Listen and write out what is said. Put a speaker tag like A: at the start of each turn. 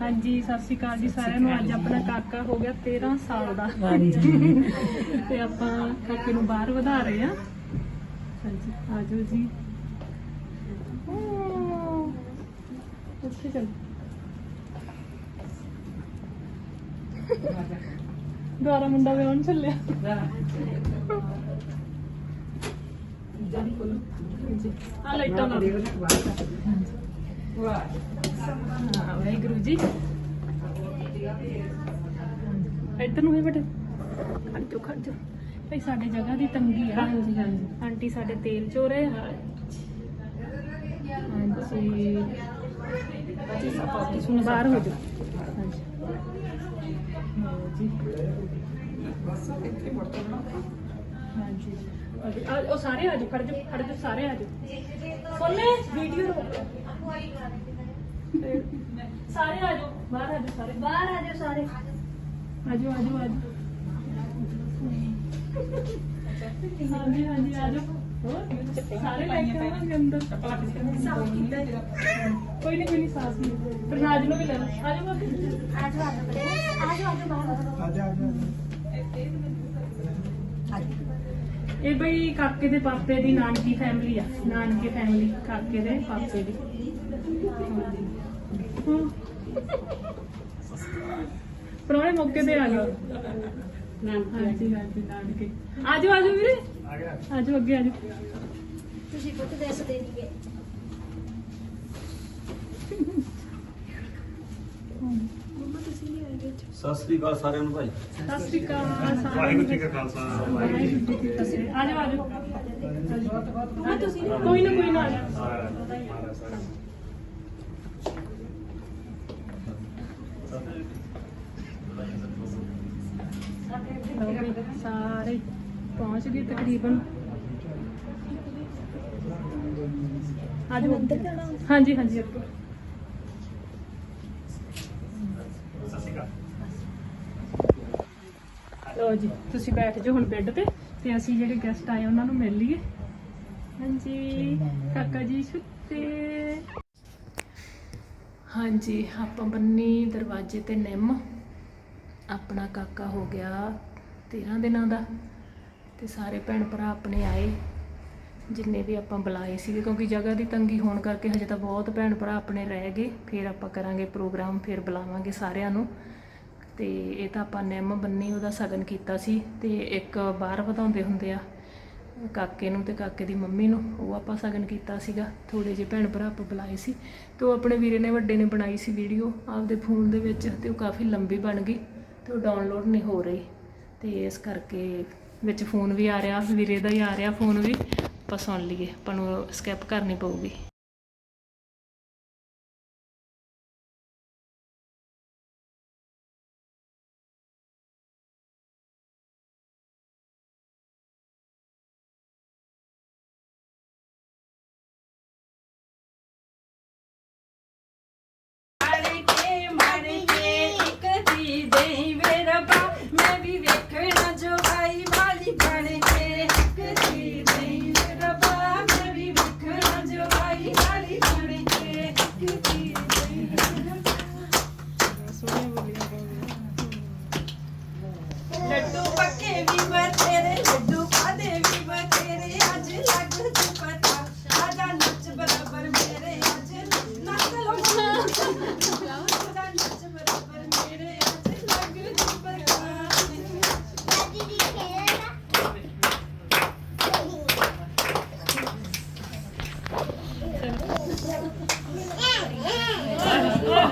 A: ਹਾਂਜੀ ਸਤਿ ਸ਼੍ਰੀ ਅਕਾਲ ਜੀ ਸਾਰਿਆਂ ਨੂੰ। ਅੱਜ ਆਪਣਾ ਕਾਕਾ ਹੋ ਗਿਆ 13 ਸਾਲ ਦਾ। ਤੇ ਆਪਾਂ ਕਾਕੇ ਨੂੰ ਬਾਹਰ ਵਧਾ ਰਹੇ ਆ ਹਾਂਜੀ ਆਜੋ ਜੀ। ਉੱਥੇ ਚੱਲ। ਦੁਆਰਾ ਮੁੰਡਾ ਵੀ ਆਉਣ ਚੱਲਿਆ ਆ ਲਾਈਟਾਂ ਲਾ ਦਿਓ ਹਾਂ ਵਾਹਿਗੁਰੂ ਜੀ ਇੱਧਰ ਨੂੰ ਹੀ ਬਟੇ ਖੜ ਜਾ ਖੜ ਜਾ ਭਈ ਸਾਡੇ ਜਗ੍ਹਾ ਦੀ ਤੰਗੀ ਆ। ਹਾਂਜੀ ਹਾਂਜੀ। ਆਂਟੀ ਸਾਡੇ ਤੇਲ ਚੋ ਰਹੇ ਆ। ਹਾਂਜੀ। ਸੁਣ ਬਾਹਰ ਹੋ ਜਾ ਹਾਂਜੀ ਜੀ ਹਾਂਜੀ। ਹਾਂਜੀ। ਆ- ਉਹ ਸਾਰੇ ਆ ਜਾਓ ਖੜ ਜਾ ਖੜ ਜਾ ਸਾਰੇ ਆ ਜਾਓ। ਸੋਨੇ ਵੀਡੀਓ ਰੋਕ ਸਾਰੇ ਆ ਜਾਓ ਬਾਹਰ ਆ ਜਾਓ ਸਾਰੇ
B: ਬਾਹਰ ਆ ਜਾਓ ਸਾਰੇ
A: ਆਜੋ ਆਜੋ ਆਜੋ ਹਾਂਜੀ ਹਾਂਜੀ ਆਜੋ ਹੋਰ ਸਾਰੇ ਲੈ ਕੇ ਆਵਾਂਗੇ ਅੰਦਰ ਕੋਈ ਨਹੀਂ ਕੋਈ ਨਹੀਂ ਸਾਸ ਨਹੀਂ ਫਿਰ ਰਾਜ ਨੂੰ ਵੀ ਲੈ ਲਓ ਆਜੋ ਬਾਬੀ
B: ਆ ਜਾਓ ਆ ਜਾਓ ਆ ਜਾਓ ਆ ਜਾਓ ਬਾਹਰ
A: ਇਹ ਬਈ ਕਾਕੇ ਦੇ ਪਾਪੇ ਦੀ ਨਾਨਕੀ ਫੈਮਿਲੀ ਆ ਨਾਨਕੇ ਫੈਮਿਲੀ ਕਾਕੇ ਦੇ ਪਾਪੇ ਦੀ। ਹਾਂ। ਪ੍ਰਾਹੁਣੇ ਮੌਕੇ ਤੇ ਆ ਗਏ ਹਾਂਜੀ ਹਾਂਜੀ ਨਾਨਕੇ। ਆਜੋ ਆਜੋ ਵੀਰੇ। ਆਜੋ ਅੱਗੇ ਆਜੋ।
B: ਤੁਸੀਂ ਪੁੱਤ ਦੱਸਦੇ ਨਹੀਂਗੇ ਮੰਮਾ ਤੁਸੀਂ ਨਹੀਂ ਆਏ ਵਿੱਚ
C: ਸਤਿ ਸ੍ਰੀ ਅਕਾਲ ਸਾਰਿਆਂ ਨੂੰ ਭਾਈ।
A: ਸਤਿ ਸ਼੍ਰੀ ਅਕਾਲ ਸਾਰਿਆਂ ਨੂੰ।
D: ਵਾਹਿਗੁਰੂ ਜੀ ਕਾ ਖਾਲਸਾ
A: ਵਾਹਿਗੁਰੂ ਜੀ ਕੀ ਫਤਿਹ। ਆਜੋ ਆਜੋ
B: ਮੰਮਾ ਤੁਸੀਂ
A: ਕੋਈ ਨਾ ਕੋਈ ਨਾ ਵੀ ਸਾਰੇ ਪਹੁੰਚ ਗਏ ਤਕਰੀਬਨ। ਆਜੋ
B: ਅੰਦਰ ਜਾਣਾ
A: ਹਾਂਜੀ ਹਾਂਜੀ ਅੱਗੇ
D: ਸਤਿ ਸ਼੍ਰੀ ਅਕਾਲ
A: ਲਓ ਜੀ, ਤੁਸੀਂ ਬੈਠ ਜਾਓ ਹੁਣ ਬੈੱਡ ਤੇ ਤੇ ਅਸੀਂ ਜਿਹੜੇ ਗੈਸਟ ਆਏ ਉਹਨਾਂ ਨੂੰ ਮਿਲ ਲਈਏ। ਹਾਂਜੀ, ਕਾਕਾ ਜੀ ਸੁੱਤੇ। ਹਾਂਜੀ, ਆਪਾਂ ਬੰਨੀ ਦਰਵਾਜ਼ੇ ਤੇ ਨਿੰਮ। ਆਪਣਾ ਕਾਕਾ ਹੋ ਗਿਆ 13 ਦਿਨਾਂ ਦਾ ਤੇ ਸਾਰੇ ਭੈਣ ਭਰਾ ਆਪਣੇ ਆਏ। ਜਿੰਨੇ ਵੀ ਆਪਾਂ ਬੁਲਾਏ ਸੀਗੇ, ਕਿਉਂਕਿ ਜਗ੍ਹਾ ਦੀ ਤੰਗੀ ਹੋਣ ਕਰਕੇ ਹਜੇ ਤਾਂ ਬਹੁਤ ਭੈਣ ਭਰਾ ਆਪਣੇ ਰਹਿ ਗਏ। ਫਿਰ ਆਪਾਂ ਕਰਾਂਗੇ ਪ੍ਰੋਗਰਾਮ, ਫਿਰ ਬੁਲਾਵਾਂਗੇ ਸਾਰਿਆਂ ਨੂੰ। ਤੇ ਇਹ ਤਾਂ ਆਪਾਂ ਨਿੰਮ ਬੰਨੀ ਉਹਦਾ ਸਗਨ ਕੀਤਾ ਸੀ ਤੇ ਇੱਕ ਬਾਹਰ ਵਧਾਉਂਦੇ ਹੁੰਦੇ ਆ, ਕਾਕੇ ਨੂੰ ਤੇ ਕਾਕੇ ਦੀ ਮੰਮੀ ਨੂੰ, ਉਹ ਆਪਾਂ ਸਗਨ ਕੀਤਾ ਸੀਗਾ। ਥੋੜੇ ਜਿਹੇ ਭੈਣ ਭਰਾ ਆਪਾਂ ਬੁਲਾਏ ਸੀ ਤੇ ਉਹ ਆਪਣੇ ਵੀਰੇ ਨੇ ਵੱਡੇ ਨੇ ਬਣਾਈ ਸੀ ਵੀਡੀਓ, ਆਪਦੇ ਫੋਨ ਦੇ ਵਿੱਚ ਤੇ ਉਹ ਕਾਫੀ ਲੰਬੀ ਬਣ ਗਈ ਤੇ ਉਹ ਡਾਊਨਲੋਡ ਨਹੀਂ ਹੋ ਰਹੀ ਤੇ ਇਸ ਕਰਕੇ ਵਿੱਚ ਫੋਨ ਵੀ ਆ ਰਿਹਾ, ਵੀਰੇ ਦਾ ਹੀ ਆ ਰਿਹਾ ਫੋਨ ਵੀ, ਆਪਾਂ ਸੁਣ ਲਈਏ, ਆਪਾਂ ਨੂੰ ਸਕੈਪ ਕਰਨੀ ਪਊਗੀ।